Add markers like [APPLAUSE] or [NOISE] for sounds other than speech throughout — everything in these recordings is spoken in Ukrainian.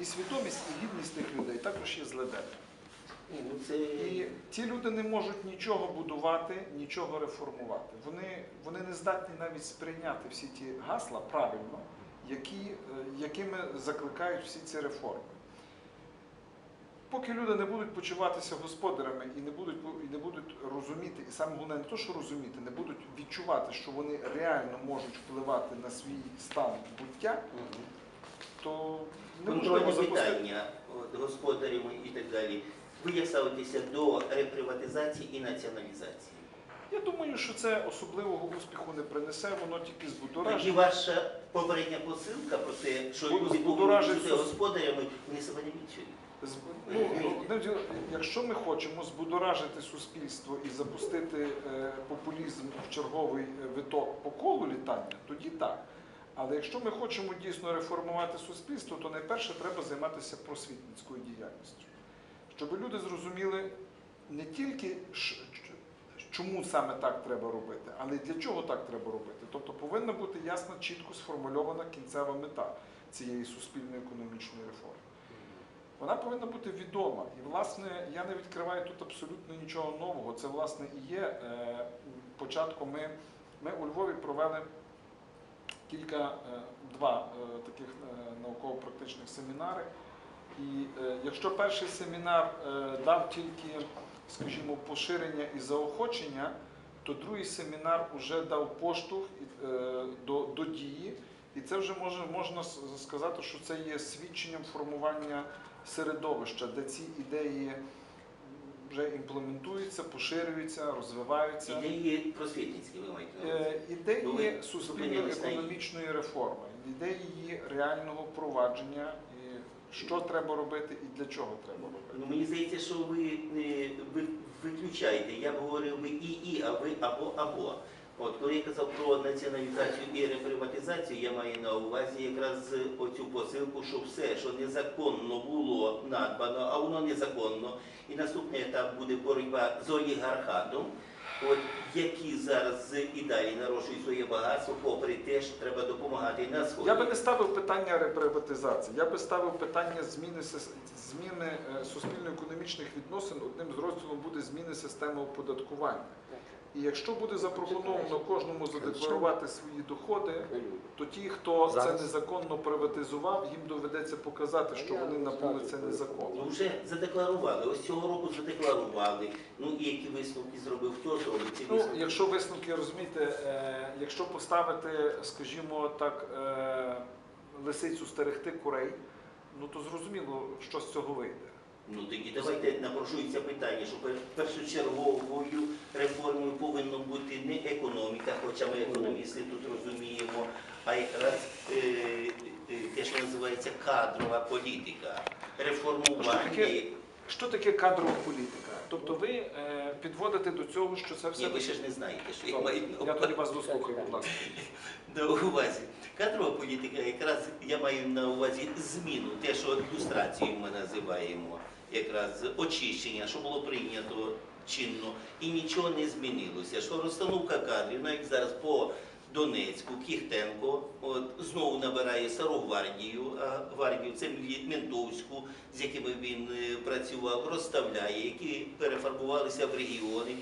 І свідомість, і гідність тих людей також є. Ні, ну І ті люди не можуть нічого будувати, нічого реформувати. Вони, вони не здатні навіть сприйняти всі ті гасла правильно, які, е, якими закликають всі ці реформи. Поки люди не будуть почуватися господарями і не будуть, і не будуть розуміти, і саме головне не то, що розуміти, не будуть відчувати, що вони реально можуть впливати на свій стан буття, то контрольні запустити. питання господарями і так далі. Ви як ставитеся до реприватизації і націоналізації? Я думаю, що це особливого успіху не принесе, воно тільки збудоражить. ваша попередня посилка про те, що люди повинні бути господарями, вони себе не відчують. Ну, якщо ми хочемо збудоражити суспільство і запустити е, популізм в черговий е, виток по колу літання, тоді так. Але якщо ми хочемо дійсно реформувати суспільство, то найперше треба займатися просвітницькою діяльністю, щоб люди зрозуміли не тільки чому саме так треба робити, але й для чого так треба робити. Тобто повинна бути ясна, чітко сформульована кінцева мета цієї суспільної економічної реформи. Вона повинна бути відома. І, власне, я не відкриваю тут абсолютно нічого нового. Це, власне, і є е, початком. Ми, ми у Львові провели кілька, е, два е, таких е, науково-практичних семінари. І якщо перший семінар дав тільки, скажімо, поширення і заохочення, то другий семінар вже дав поштовх до, до дії. І це вже може, можна сказати, що це є свідченням формування середовища, де ці ідеї вже імплементуються, поширюються, розвиваються. Ідеї просвітницькі ви маєте на увазі. Е, Ідеї Ну, суспільно-економічної реформи, ідеї її реального впровадження, і що треба робити і для чого треба Ну, робити. мені здається, що ви не ви виключаєте. Я б говорив ви і і, а ви або або. От коли я казав про націоналізацію і реприватизацію, я маю на увазі якраз оцю посилку, що все, що незаконно було надбано, а воно незаконно. І наступний етап буде боротьба з олігархатом, от які зараз і далі нарощують своє багатство, попри те, що треба допомагати на сході. Я би не ставив питання реприватизації, я би ставив питання зміни, зміни е, суспільно-економічних відносин. Одним з розділів буде зміни системи оподаткування. І якщо буде запропоновано кожному задекларувати свої доходи, то ті, хто це незаконно приватизував, їм доведеться показати, що вони набули це незаконно. Ну вже задекларували. Ось цього року задекларували. Ну і які висновки зробив, хто зробить ці Ну, якщо висновки розумієте, е, якщо поставити, скажімо так, е, лисицю стерегти курей, ну то зрозуміло, що з цього вийде. Ну тоді давайте напрошується питання, що першочерговою реформою повинна бути не економіка, хоча ми економісти тут розуміємо, а якраз е, е, те, що називається кадрова політика, реформування. таке? Що таке кадрова політика? Тобто ви е, підводите до цього, що це все Ні, ви ще ж не знаєте, що я маю Я тоді вас дослухаю, будь ласка. [LAUGHS] на увазі. Кадрова політика, якраз я маю на увазі зміну, те, що люстрацію ми називаємо, якраз очищення, що було прийнято чинно, і нічого не змінилося. Що розстановка кадрів, ну як зараз по Донецьку, Кіхтенко, от, знову набирає стару гвардію, а гвардію це ментовську, з якими він е, працював, розставляє, які перефарбувалися в регіони.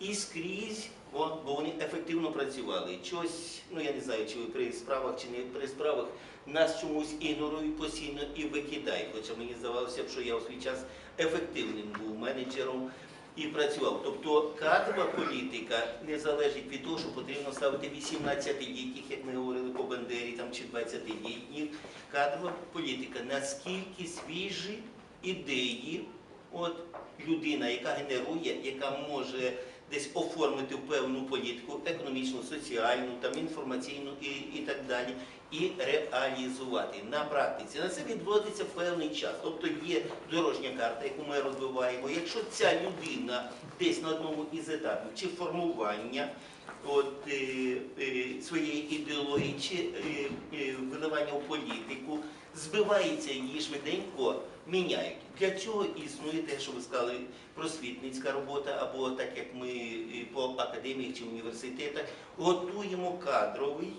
І скрізь, бо вони ефективно працювали. Чогось, ну я не знаю, чи ви при справах, чи не при справах, нас чомусь ігнорують постійно і викидають. Хоча мені здавалося що я у свій час ефективним був менеджером і працював. Тобто кадрова політика не залежить від того, що потрібно ставити 18-літніх, як ми говорили по Бандері, там, чи 20 дітей. Кадрова політика, наскільки свіжі ідеї, от людина, яка генерує, яка може десь оформити певну політику, економічну, соціальну, там, інформаційну і, і так далі, і реалізувати на практиці. На це відводиться певний час. Тобто є дорожня карта, яку ми розвиваємо. Якщо ця людина десь на одному із етапів чи формування от, е, е, своєї ідеології, чи е, виливання в політику, збивається її швиденько, міняють. Для цього існує те, що ви сказали, просвітницька робота, або так як ми по академіях чи університетах готуємо кадровий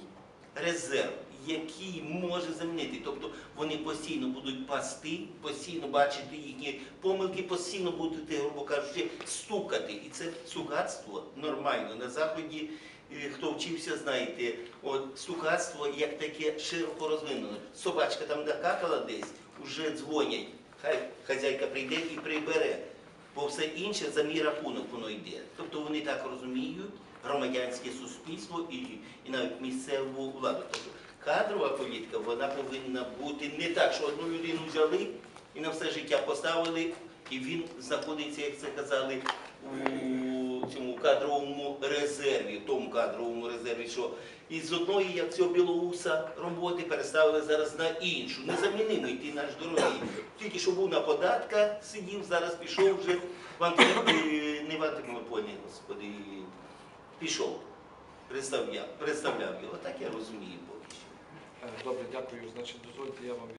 резерв, який може замінити. Тобто вони постійно будуть пасти, постійно бачити їхні помилки, постійно будете, грубо кажучи, стукати. І це стукацтво нормально. На заході, е, хто вчився, знаєте, от стукацтво як таке широко розвинено. Собачка там накакала десь, вже дзвонять. Хай хазяйка прийде і прибере. Бо все інше за мій рахунок воно йде. Тобто вони так розуміють громадянське суспільство і, і навіть місцеву владу. Тобто кадрова політика вона повинна бути не так, що одну людину взяли і на все життя поставили, і він знаходиться, як це казали, у цьому кадровому резерві, в тому кадровому резерві, що із одної, як цього білоуса, роботи переставили зараз на іншу. Незамінимий ти наш дорогий. Тільки що був на податках, сидів, зараз пішов вже е, не в антимонопольний, господи, пішов. Представляв, представляв його. Так я розумію поки що. Е, Добре, дякую. Значить, дозвольте, я вам